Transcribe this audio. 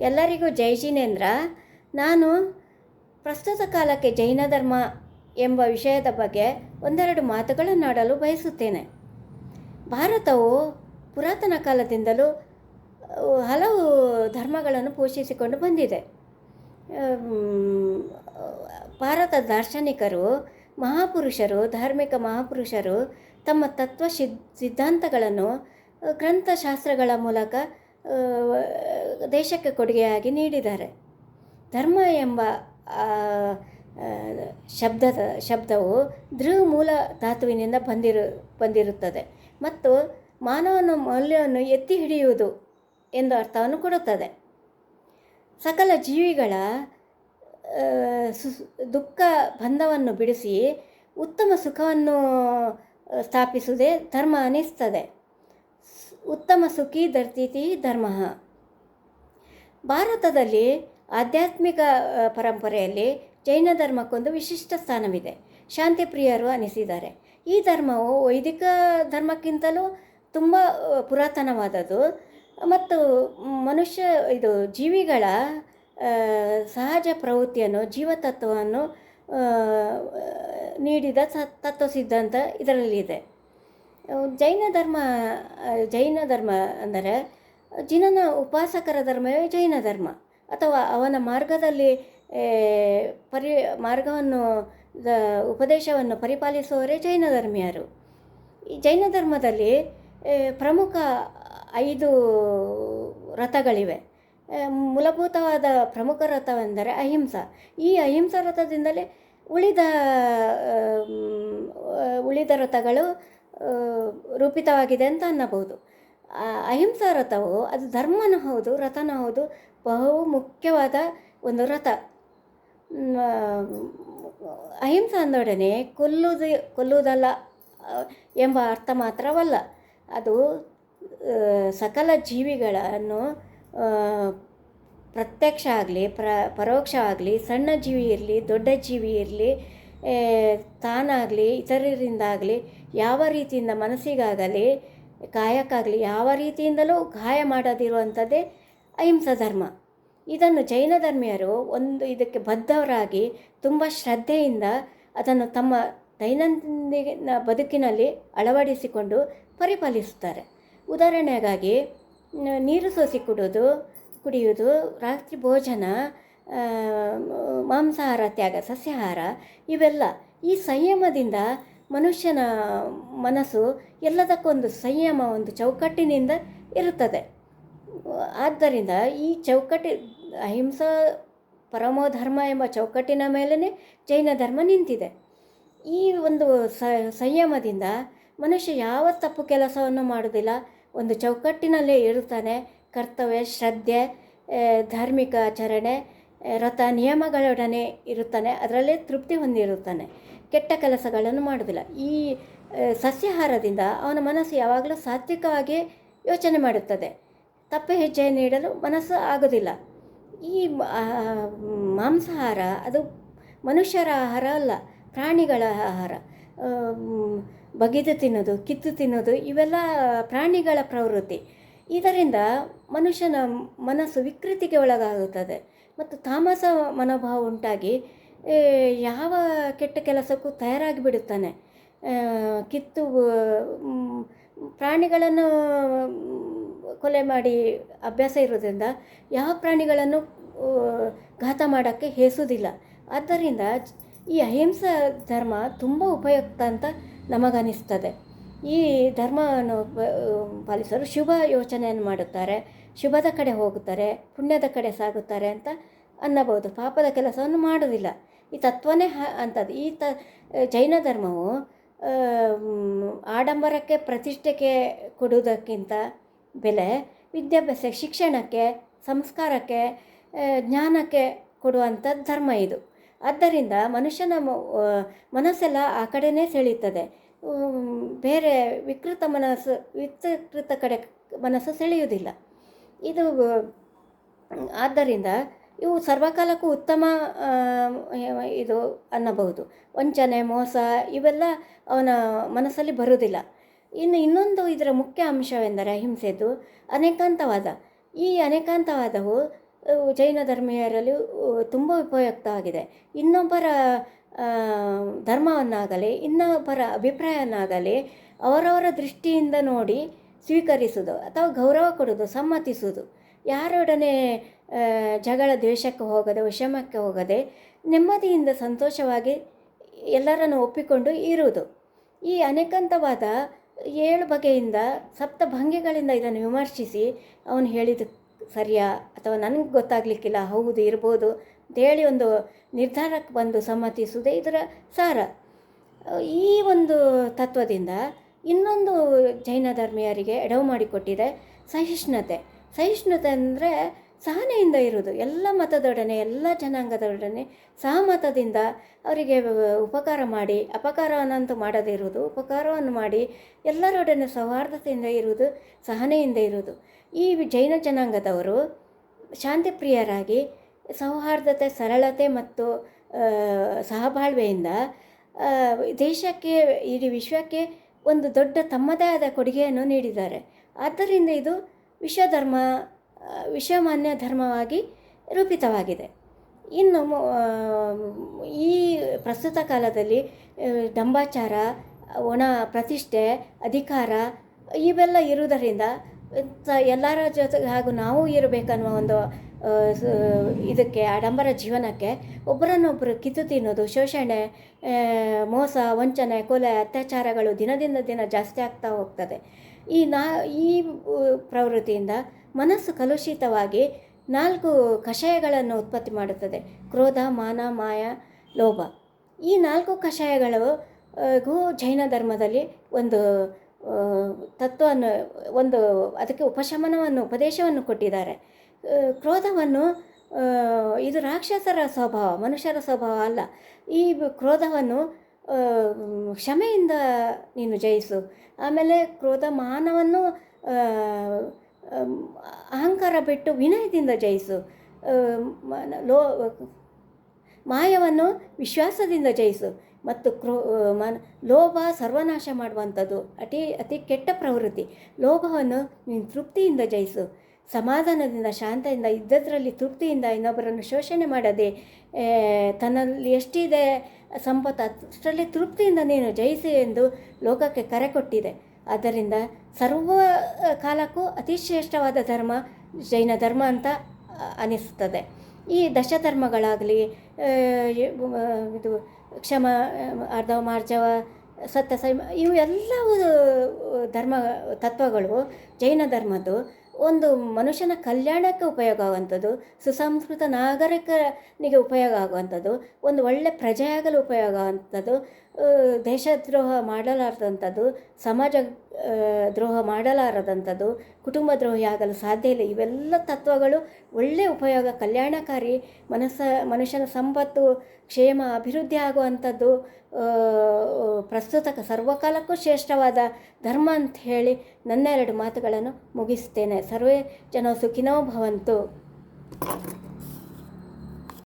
ಎಲ್ಲರಿಗೂ ಜೈ ಜಿನೇಂದ್ರ. ನಾನು ಪ್ರಸ್ತುತ ಕಾಲಕ್ಕೆ ಜೈನ ಧರ್ಮ ಎಂಬ ವಿಷಯದ ಬಗ್ಗೆ ಒಂದೆರಡು ಮಾತುಗಳನ್ನಾಡಲು ಬಯಸುತ್ತೇನೆ. ಭಾರತವು ಪುರಾತನ ಕಾಲದಿಂದಲೂ ಹಲವು ಧರ್ಮಗಳನ್ನು ಪೋಷಿಸಿಕೊಂಡು ಬಂದಿದೆ. ಭಾರತ ದಾರ್ಶನಿಕರು, ಮಹಾಪುರುಷರು, ಧಾರ್ಮಿಕ ಮಹಾಪುರುಷರು ತಮ್ಮ ತತ್ವ ಸಿದ್, ಸಿದ್ಧಾಂತಗಳನ್ನು, ಗ್ರಂಥಶಾಸ್ತ್ರಗಳ ಮೂಲಕ ದೇಶಕ್ಕೆ ಕೊಡುಗೆಯಾಗಿ ನೀಡಿದ್ದಾರೆ. ಧರ್ಮ ಎಂಬ ಶಬ್ದದ, ಶಬ್ದವು ಧೃ ಮೂಲ ಧಾತುವಿನಿಂದ ಬಂದಿರು, ಬಂದಿರುತ್ತದೆ ಮತ್ತು ಮಾನವನ ಮೌಲ್ಯವನ್ನು ಎತ್ತಿ ಹಿಡಿಯುವುದು ಎಂದು ಅರ್ಥವನ್ನು ಕೊಡುತ್ತದೆ. ಸಕಲ ಜೀವಿಗಳ ಸು- ದುಃಖ ಬಂಧವನ್ನು ಬಿಡಿಸಿ ಉತ್ತಮ ಸುಖವನ್ನು ಸ್ಥಾಪಿಸುವುದೇ ಧರ್ಮ ಅನಿಸ್ತದೆ ಸ್- ಉತ್ತಮ ಸುಖಿ ಧರ್ತಿತಿ ಧರ್ಮ. ಭಾರತದಲ್ಲಿ ಆಧ್ಯಾತ್ಮಿಕ ಪರಂಪರೆಯಲ್ಲಿ ಜೈನ ಧರ್ಮಕ್ಕೊಂದು ವಿಶಿಷ್ಟ ಸ್ಥಾನವಿದೆ. ಶಾಂತಿ ಪ್ರಿಯರು ಅನಿಸಿದ್ದಾರೆ. ಈ ಧರ್ಮವು ವೈದಿಕ ಧರ್ಮಕ್ಕಿಂತಲೂ ತುಂಬ ಪುರಾತನವಾದದ್ದು. ಮತ್ತು ಮನುಷ್ಯ, ಇದು ಜೀವಿಗಳ ಸಹಜ ಪ್ರವೃತ್ತಿಯನ್ನು, ಜೀವತತ್ವವನ್ನು ನೀಡಿದ ತತ್ವ ಸಿದ್ಧಾಂತ ಇದರಲ್ಲಿದೆ. ಜೈನ ಧರ್ಮ ಜೈನ ಧರ್ಮ ಅಂದರೆ ಜಿನನ ಉಪಾಸಕರ ಧರ್ಮವೇ ಜೈನ ಧರ್ಮ. ಅಥವಾ ಅವನ ಮಾರ್ಗದಲ್ಲಿ ಪರಿ, ಮಾರ್ಗವನ್ನು ಉಪದೇಶವನ್ನು ಪರಿಪಾಲಿಸುವವರೇ ಜೈನ ಧರ್ಮೀಯರು. ಈ ಜೈನ ಧರ್ಮದಲ್ಲಿ ಪ್ರಮುಖ ಐದು ರಥಗಳಿವೆ. ಮೂಲಭೂತವಾದ ಪ್ರಮುಖ ರಥವೆಂದರೆ ಅಹಿಂಸಾ. ಈ ಅಹಿಂಸಾ ರಥದಿಂದಲೇ ಉಳಿದ ಉಳಿದ ರಥಗಳು ರೂಪಿತವಾಗಿದೆ ಅಂತ ಅನ್ನಬಹುದು. ಅಹಿಂಸಾ ರಥವು, ಅದು ಧರ್ಮನೂ ಹೌದು, ರಥನ ಹೌದು, ಬಹು ಮುಖ್ಯವಾದ ಒಂದು ರಥ. ಅಹಿಂಸಾ ಅಂದೊಡನೆ ಕೊಲ್ಲುವುದು ಕೊಲ್ಲುವುದಲ್ಲ ಎಂಬ ಅರ್ಥ ಮಾತ್ರವಲ್ಲ. ಅದು ಸಕಲ ಜೀವಿಗಳನ್ನು ಪ್ರತ್ಯಕ್ಷ ಆಗಲಿ, ಪ್ರ, ಪರೋಕ್ಷ ಆಗಲಿ, ಸಣ್ಣ ಜೀವಿ ಇರಲಿ, ದೊಡ್ಡ ಜೀವಿ ಇರಲಿ ತಾನಾಗಲಿ, ಇತರರಿಂದಾಗಲಿ ಯಾವ ರೀತಿಯಿಂದ ಮನಸ್ಸಿಗಾಗಲಿ, ಕಾಯಕ್ಕಾಗಲಿ, ಯಾವ ರೀತಿಯಿಂದಲೂ ಗಾಯ ಮಾಡದಿರುವಂಥದ್ದೇ ಅಹಿಂಸಾ ಧರ್ಮ. ಇದನ್ನು ಜೈನ ಧರ್ಮೀಯರು ಒಂದು ಇದಕ್ಕೆ ಬದ್ಧವರಾಗಿ ತುಂಬ ಶ್ರದ್ಧೆಯಿಂದ ಅದನ್ನು ತಮ್ಮ ದೈನಂದಿನ ಬದುಕಿನಲ್ಲಿ ಅಳವಡಿಸಿಕೊಂಡು ಪರಿಪಾಲಿಸುತ್ತಾರೆ. ಉದಾಹರಣೆಗಾಗಿ, ನೀರು ಸೋಸಿ ಕುಡಿಯೋದು ಕುಡಿಯುವುದು, ರಾತ್ರಿ ಭೋಜನ ಮಾಂಸಾಹಾರ, ತ್ಯಾಗ, ಸಸ್ಯಾಹಾರ, ಇವೆಲ್ಲ ಈ ಸಂಯಮದಿಂದ ಮನುಷ್ಯನ ಮನಸ್ಸು ಎಲ್ಲದಕ್ಕೊಂದು ಸಂಯಮ, ಒಂದು ಚೌಕಟ್ಟಿನಿಂದ ಇರುತ್ತದೆ. ಆದ್ದರಿಂದ ಈ ಚೌಕಟ್ಟಿ, ಅಹಿಂಸಾ ಪರಮೋ ಧರ್ಮ ಎಂಬ ಚೌಕಟ್ಟಿನ ಮೇಲೇ ಜೈನ ಧರ್ಮ ನಿಂತಿದೆ. ಈ ಒಂದು ಸಂಯಮದಿಂದ ಮನುಷ್ಯ ಯಾವ ತಪ್ಪು ಕೆಲಸವನ್ನು ಮಾಡುವುದಿಲ್ಲ, ಒಂದು ಚೌಕಟ್ಟಿನಲ್ಲೇ ಇರುತ್ತಾನೆ. ಕರ್ತವ್ಯ, ಶ್ರದ್ಧೆ ಧಾರ್ಮಿಕ ಆಚರಣೆ ವ್ರತ ನಿಯಮಗಳೊಡನೆ ಇರುತ್ತಾನೆ. ಅದರಲ್ಲೇ ತೃಪ್ತಿ ಹೊಂದಿರುತ್ತಾನೆ. ಕೆಟ್ಟ ಕೆಲಸಗಳನ್ನು ಮಾಡುವುದಿಲ್ಲ. ಈ ಸಸ್ಯಾಹಾರದಿಂದ ಅವನ ಮನಸ್ಸು ಯಾವಾಗಲೂ ಸಾತ್ವಿಕವಾಗಿ ಯೋಚನೆ ಮಾಡುತ್ತದೆ. ತಪ್ಪು ಹೆಜ್ಜೆ ನೀಡಲು ಮನಸ್ಸು ಆಗೋದಿಲ್ಲ ಈ ಮಾಂಸಾಹಾರ ಅದು ಮನುಷ್ಯರ ಆಹಾರ ಅಲ್ಲ, ಪ್ರಾಣಿಗಳ ಆಹಾರ. ಬಗೆದು ತಿನ್ನೋದು, ಕಿತ್ತು ತಿನ್ನೋದು, ಇವೆಲ್ಲ ಪ್ರಾಣಿಗಳ ಪ್ರವೃತ್ತಿ. ಇದರಿಂದ ಮನುಷ್ಯನ ಮನಸ್ಸು ವಿಕೃತಿಗೆ ಒಳಗಾಗುತ್ತದೆ. ಮತ್ತು ತಾಮಸ ಮನೋಭಾವ ಉಂಟಾಗಿ ಯಾವ ಕೆಟ್ಟ ಕೆಲಸಕ್ಕೂ ತಯಾರಾಗಿ ಬಿಡುತ್ತಾನೆ ಕಿತ್ತು ಪ್ರಾಣಿಗಳನ್ನು ಕೊಲೆ ಮಾಡಿ ಅಭ್ಯಾಸ ಇರೋದ್ರಿಂದ ಯಾವ ಪ್ರಾಣಿಗಳನ್ನು ಘಾತ ಮಾಡೋಕ್ಕೆ ಹೇಸುವುದಿಲ್ಲ. ಆದ್ದರಿಂದ ಈ ಅಹಿಂಸಾ ಧರ್ಮ ತುಂಬ ಉಪಯುಕ್ತ ಅಂತ ನಮಗನಿಸ್ತದೆ. ಈ ಧರ್ಮವನ್ನು ಪಾಲಿಸಲು ಶುಭ ಯೋಚನೆಯನ್ನು ಮಾಡುತ್ತಾರೆ. ಶುಭದ ಕಡೆ ಹೋಗುತ್ತಾರೆ, ಪುಣ್ಯದ ಕಡೆ ಸಾಗುತ್ತಾರೆ ಅಂತ ಅನ್ನಬಹುದು. ಪಾಪದ ಕೆಲಸವನ್ನು ಮಾಡೋದಿಲ್ಲ ಈ ತತ್ವನೇ ಹ ಅಂಥದ್ದು ಈ ತ ಜೈನ ಧರ್ಮವು ಆಡಂಬರಕ್ಕೆ ಪ್ರತಿಷ್ಠೆಗೆ ಕೊಡುವುದಕ್ಕಿಂತ ಬೆಲೆ ವಿದ್ಯಾಭ್ಯಾಸ ಶಿಕ್ಷಣಕ್ಕೆ, ಸಂಸ್ಕಾರಕ್ಕೆ ಜ್ಞಾನಕ್ಕೆ ಕೊಡುವಂಥ ಧರ್ಮ ಇದು. ಆದ್ದರಿಂದ ಮನುಷ್ಯನ ಮನಸ್ಸೆಲ್ಲ ಆ ಕಡೆನೇ ಸೆಳೆಯುತ್ತದೆ. ಬೇರೆ ವಿಕೃತ ಮನಸ್ಸು, ವಿಕೃತ ಕಡೆ ಮನಸ್ಸು ಸೆಳೆಯುವುದಿಲ್ಲ. ಇದು ಆದ್ದರಿಂದ ಇವು ಸರ್ವಕಾಲಕ್ಕೂ ಉತ್ತಮ ಇದು ಅನ್ನಬಹುದು. ವಂಚನೆ, ಮೋಸ ಇವೆಲ್ಲ ಅವನ ಮನಸ್ಸಲ್ಲಿ ಬರುವುದಿಲ್ಲ. ಇನ್ನು ಇನ್ನೊಂದು ಇದರ ಮುಖ್ಯ ಅಂಶವೆಂದರೆ ಅಹಿಂಸೆದು. ಅನೇಕಾಂತವಾದ. ಈ ಅನೇಕಾಂತವಾದವು ಜೈನ ಧರ್ಮೀಯರಲ್ಲಿ ತುಂಬ ಉಪಯುಕ್ತವಾಗಿದೆ. ಇನ್ನೊಬ್ಬರ ಧರ್ಮವನ್ನಾಗಲಿ, ಇನ್ನೊಬ್ಬರ ಅಭಿಪ್ರಾಯವನ್ನಾಗಲಿ ಅವರವರ ದೃಷ್ಟಿಯಿಂದ ನೋಡಿ ಸ್ವೀಕರಿಸುವುದು ಅಥವಾ ಗೌರವ ಕೊಡೋದು ಸಮ್ಮತಿಸುವುದು. ಯಾರೊಡನೆ ಜಗಳ ದ್ವೇಷಕ್ಕೆ ಹೋಗದೆ, ವಿಷಮಕ್ಕೆ ಹೋಗದೆ, ನೆಮ್ಮದಿಯಿಂದ ಸಂತೋಷವಾಗಿ ಎಲ್ಲರನ್ನು ಒಪ್ಪಿಕೊಂಡು ಇರುವುದು. ಈ ಅನೇಕಂತವಾದ ಏಳು ಬಗೆಯಿಂದ ಸಪ್ತ ಭಂಗಿಗಳಿಂದ ಇದನ್ನು ವಿಮರ್ಶಿಸಿ ಅವನು ಹೇಳಿದ ಸರಿಯಾ? ಅಥವಾ ನನಗೆ ಗೊತ್ತಾಗಲಿಕ್ಕಿಲ್ಲ, ಹೌದು, ಇರ್ಬೋದು ಅಂತೇಳಿ ಒಂದು ನಿರ್ಧಾರಕ್ಕೆ ಬಂದು ಸಮ್ಮತಿಸುವುದೇ ಇದರ ಸಾರ. ಈ ಒಂದು ತತ್ವದಿಂದ ಇನ್ನೊಂದು ಜೈನ ಧರ್ಮೀಯರಿಗೆ ಎಡವು ಮಾಡಿಕೊಟ್ಟಿದೆ ಸಹಿಷ್ಣುತೆ. ಸಹಿಷ್ಣುತೆ ಅಂದರೆ ಸಹನೆಯಿಂದ ಇರುವುದು. ಎಲ್ಲ ಮತದೊಡನೆ, ಎಲ್ಲ ಜನಾಂಗದೊಡನೆ ಸಹಮತದಿಂದ ಅವರಿಗೆ ಉಪಕಾರ ಮಾಡಿ, ಅಪಕಾರವನ್ನಂತೂ ಮಾಡದೇ ಇರುವುದು. ಉಪಕಾರವನ್ನು ಮಾಡಿ ಎಲ್ಲರೊಡನೆ ಸೌಹಾರ್ದತೆಯಿಂದ ಇರುವುದು, ಸಹನೆಯಿಂದ ಇರುವುದು. ಈ ಜೈನ ಜನಾಂಗದವರು ಶಾಂತಿಪ್ರಿಯರಾಗಿ ಸೌಹಾರ್ದತೆ, ಸರಳತೆ ಮತ್ತು ಸಹಬಾಳ್ವೆಯಿಂದ ದೇಶಕ್ಕೆ ಇಡೀ ವಿಶ್ವಕ್ಕೆ ಒಂದು ದೊಡ್ಡ ತಮ್ಮದೇ ಆದ ಕೊಡುಗೆಯನ್ನು ನೀಡಿದ್ದಾರೆ. ಆದ್ದರಿಂದ ಇದು ವಿಶ್ವಧರ್ಮ ವಿಶ್ವಮಾನ್ಯ ಧರ್ಮವಾಗಿ ರೂಪಿತವಾಗಿದೆ. ಇನ್ನು ಈ ಪ್ರಸ್ತುತ ಕಾಲದಲ್ಲಿ ದಂಬಾಚಾರ, ಒಣ ಪ್ರತಿಷ್ಠೆ, ಅಧಿಕಾರ, ಇವೆಲ್ಲ ಇರುವುದರಿಂದ ಎಲ್ಲರ ಜೊತೆ ಹಾಗೂ ನಾವು ಇರಬೇಕನ್ನುವ ಒಂದು ಇದಕ್ಕೆ, ಆಡಂಬರ ಜೀವನಕ್ಕೆ ಒಬ್ಬರನ್ನೊಬ್ಬರು ಕಿತ್ತು ತಿನ್ನೋದು ಶೋಷಣೆ ಮೋಸ, ವಂಚನೆ, ಕೊಲೆ, ಅತ್ಯಾಚಾರಗಳು ದಿನದಿಂದ ದಿನ ಜಾಸ್ತಿ ಆಗ್ತಾ ಹೋಗ್ತದೆ. ಈ ನಾ, ಈ ಪ್ರವೃತ್ತಿಯಿಂದ ಮನಸ್ಸು ಕಲುಷಿತವಾಗಿ ನಾಲ್ಕು ಕಷಾಯಗಳನ್ನು ಉತ್ಪತ್ತಿ ಮಾಡುತ್ತದೆ. ಕ್ರೋಧ, ಮಾನ, ಮಾಯ, ಲೋಭ. ಈ ನಾಲ್ಕು ಕಷಾಯಗಳು ಜೈನ ಧರ್ಮದಲ್ಲಿ ಒಂದು ತತ್ವವನ್ನು, ಒಂದು, ಅದಕ್ಕೆ ಉಪಶಮನವನ್ನು, ಉಪದೇಶವನ್ನು ಕೊಟ್ಟಿದ್ದಾರೆ. ಕ್ರೋಧವನ್ನು ಇದು ರಾಕ್ಷಸರ ಸ್ವಭಾವ, ಮನುಷ್ಯರ ಸ್ವಭಾವ ಅಲ್ಲ. ಈ ಕ್ರೋಧವನ್ನು ಕ್ಷಮೆಯಿಂದ ನೀನು ಜಯಿಸು. ಆಮೇಲೆ ಕ್ರೋಧ ಮಾನವನ್ನು ಅಹಂಕಾರ ಬಿಟ್ಟು ವಿನಯದಿಂದ ಜಯಿಸು. ಲೋ, ಮಾಯವನ್ನು ವಿಶ್ವಾಸದಿಂದ ಜಯಿಸು. ಮತ್ತು ಕ್ರೋ ಮನ ಲೋಭ ಸರ್ವನಾಶ ಮಾಡುವಂಥದ್ದು ಅತಿ ಅತಿ ಕೆಟ್ಟ ಪ್ರವೃತ್ತಿ. ಲೋಭವನ್ನು ನೀನು ತೃಪ್ತಿಯಿಂದ ಜಯಿಸು. ಸಮಾಧಾನದಿಂದ ಶಾಂತದಿಂದ ಇದ್ದದರಲ್ಲಿ ತೃಪ್ತಿಯಿಂದ ಇನ್ನೊಬ್ಬರನ್ನು ಶೋಷಣೆ ಮಾಡದೆ ತನ್ನಲ್ಲಿ ಎಷ್ಟಿದೆ ಸಂಪತ್ತು, ಅಷ್ಟರಲ್ಲಿ ತೃಪ್ತಿಯಿಂದ ನೀನು ಜಯಿಸಿ ಎಂದು ಲೋಕಕ್ಕೆ ಕರೆ ಕೊಟ್ಟಿದೆ. ಆದ್ದರಿಂದ ಸರ್ವ ಕಾಲಕ್ಕೂ ಅತಿ ಶ್ರೇಷ್ಠವಾದ ಧರ್ಮ ಜೈನ ಧರ್ಮ ಅಂತ ಅನಿಸುತ್ತದೆ. ಈ ದಶಧರ್ಮಗಳಾಗಲಿ ಇದು ಕ್ಷಮ ಅರ್ಧವ ಮಾರ್ಜವ, ಸತ್ಯ ಇವು ಎಲ್ಲವೂ ಧರ್ಮ ತತ್ವಗಳು. ಜೈನ ಧರ್ಮದ್ದು ಒಂದು ಮನುಷ್ಯನ ಕಲ್ಯಾಣಕ್ಕೆ ಉಪಯೋಗ ಆಗುವಂಥದ್ದು ಸುಸಂಸ್ಕೃತ ನಾಗರಿಕನಿಗೆ ಉಪಯೋಗ ಆಗುವಂಥದ್ದು ಒಂದು ಒಳ್ಳೆ ಪ್ರಜೆಯಾಗಲು ಉಪಯೋಗ ಆಗುವಂಥದ್ದು ದೇಶದ್ರೋಹ ಮಾಡಲಾರದಂಥದ್ದು, ಸಮಾಜ ದ್ರೋಹ ಮಾಡಲಾರದಂಥದ್ದು, ಕುಟುಂಬ ದ್ರೋಹಿ ಆಗಲು ಸಾಧ್ಯ ಇಲ್ಲ. ಇವೆಲ್ಲ ತತ್ವಗಳು ಒಳ್ಳೆಯ ಉಪಯೋಗ, ಕಲ್ಯಾಣಕಾರಿ ಮನಸ್ಸ ಮನುಷ್ಯನ ಸಂಪತ್ತು, ಕ್ಷೇಮ, ಅಭಿವೃದ್ಧಿ ಆಗುವಂಥದ್ದು ಪ್ರಸ್ತುತ ಸರ್ವಕಾಲಕ್ಕೂ ಶ್ರೇಷ್ಠವಾದ ಧರ್ಮ ಅಂತ ಹೇಳಿ ನನ್ನೆರಡು ಮಾತುಗಳನ್ನು ಮುಗಿಸ್ತೇನೆ. ಸರ್ವೇ ಜನ ಸುಖಿನೋ ಭವಂತು.